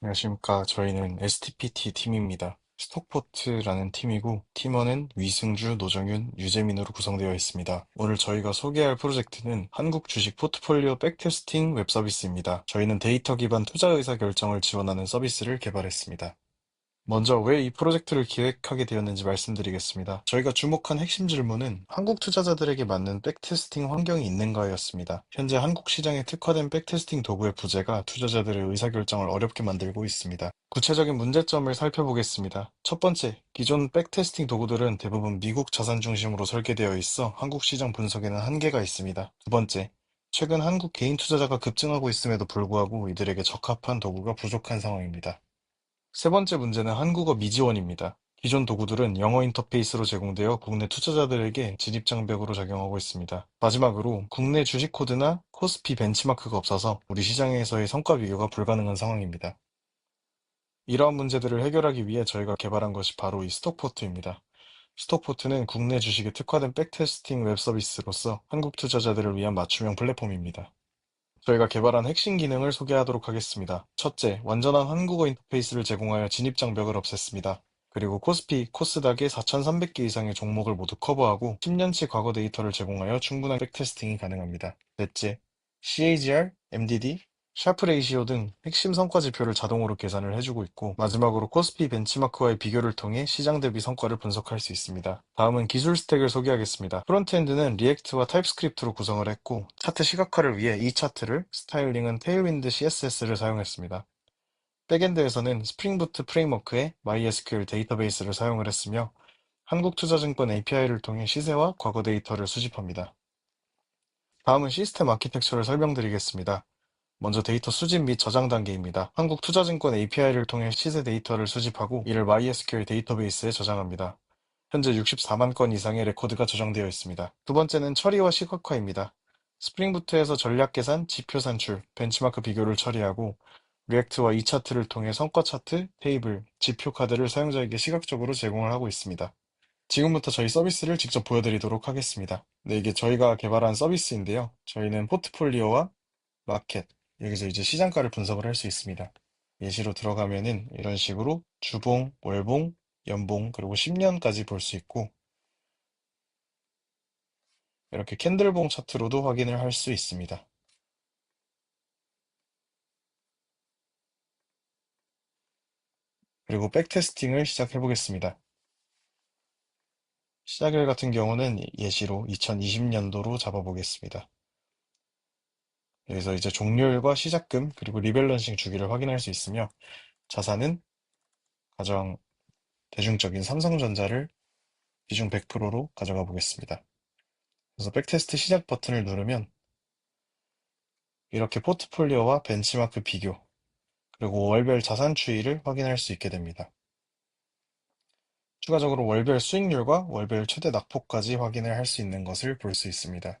안녕하십니까. 저희는 STPT 팀입니다. 스톡포트라는 팀이고, 팀원은 위승주, 노정윤, 유재민으로 구성되어 있습니다. 오늘 저희가 소개할 프로젝트는 한국 주식 포트폴리오 백테스팅 웹 서비스입니다. 저희는 데이터 기반 투자 의사 결정을 지원하는 서비스를 개발했습니다. 먼저 왜 이 프로젝트를 기획하게 되었는지 말씀드리겠습니다. 저희가 주목한 핵심 질문은 한국 투자자들에게 맞는 백테스팅 환경이 있는가였습니다. 현재 한국 시장에 특화된 백테스팅 도구의 부재가 투자자들의 의사결정을 어렵게 만들고 있습니다. 구체적인 문제점을 살펴보겠습니다. 첫 번째, 기존 백테스팅 도구들은 대부분 미국 자산 중심으로 설계되어 있어 한국 시장 분석에는 한계가 있습니다. 두 번째, 최근 한국 개인 투자자가 급증하고 있음에도 불구하고 이들에게 적합한 도구가 부족한 상황입니다. 세 번째 문제는 한국어 미지원입니다. 기존 도구들은 영어 인터페이스로 제공되어 국내 투자자들에게 진입장벽으로 작용하고 있습니다. 마지막으로 국내 주식 코드나 코스피 벤치마크가 없어서 우리 시장에서의 성과 비교가 불가능한 상황입니다. 이러한 문제들을 해결하기 위해 저희가 개발한 것이 바로 이 스톡포트입니다. 스톡포트는 국내 주식에 특화된 백테스팅 웹 서비스로서 한국 투자자들을 위한 맞춤형 플랫폼입니다. 저희가 개발한 핵심 기능을 소개하도록 하겠습니다. 첫째, 완전한 한국어 인터페이스를 제공하여 진입 장벽을 없앴습니다. 그리고 코스피, 코스닥의 4,300개 이상의 종목을 모두 커버하고 10년치 과거 데이터를 제공하여 충분한 백테스팅이 가능합니다. 넷째, CAGR, MDD, 샤프 레이시오 등 핵심 성과 지표를 자동으로 계산을 해주고 있고 마지막으로 코스피 벤치마크와의 비교를 통해 시장 대비 성과를 분석할 수 있습니다. 다음은 기술 스택을 소개하겠습니다. 프론트엔드는 리액트와 타입스크립트로 구성을 했고 차트 시각화를 위해 이 차트를, 스타일링은 테일윈드 CSS를 사용했습니다. 백엔드에서는 스프링부트 프레임워크에 MySQL 데이터베이스를 사용을 했으며 한국투자증권 API를 통해 시세와 과거 데이터를 수집합니다. 다음은 시스템 아키텍처를 설명드리겠습니다. 먼저 데이터 수집 및 저장 단계입니다. 한국투자증권 API를 통해 시세 데이터를 수집하고 이를 MySQL 데이터베이스에 저장합니다. 현재 64만 건 이상의 레코드가 저장되어 있습니다. 두 번째는 처리와 시각화입니다. 스프링부트에서 전략 계산, 지표 산출, 벤치마크 비교를 처리하고 리액트와 이 차트를 통해 성과 차트, 테이블, 지표 카드를 사용자에게 시각적으로 제공을 하고 있습니다. 지금부터 저희 서비스를 직접 보여드리도록 하겠습니다. 네, 이게 저희가 개발한 서비스인데요. 저희는 포트폴리오와 마켓, 여기서 이제 시장가를 분석을 할 수 있습니다. 예시로 들어가면은 이런 식으로 주봉, 월봉, 연봉, 그리고 10년까지 볼 수 있고 이렇게 캔들봉 차트로도 확인을 할 수 있습니다. 그리고 백테스팅을 시작해 보겠습니다. 시작일 같은 경우는 예시로 2020년도로 잡아보겠습니다. 여기서 이제 종료일과 시작금 그리고 리밸런싱 주기를 확인할 수 있으며 자산은 가장 대중적인 삼성전자를 비중 100%로 가져가 보겠습니다. 그래서 백테스트 시작 버튼을 누르면 이렇게 포트폴리오와 벤치마크 비교 그리고 월별 자산 추이를 확인할 수 있게 됩니다. 추가적으로 월별 수익률과 월별 최대 낙폭까지 확인을 할 수 있는 것을 볼 수 있습니다.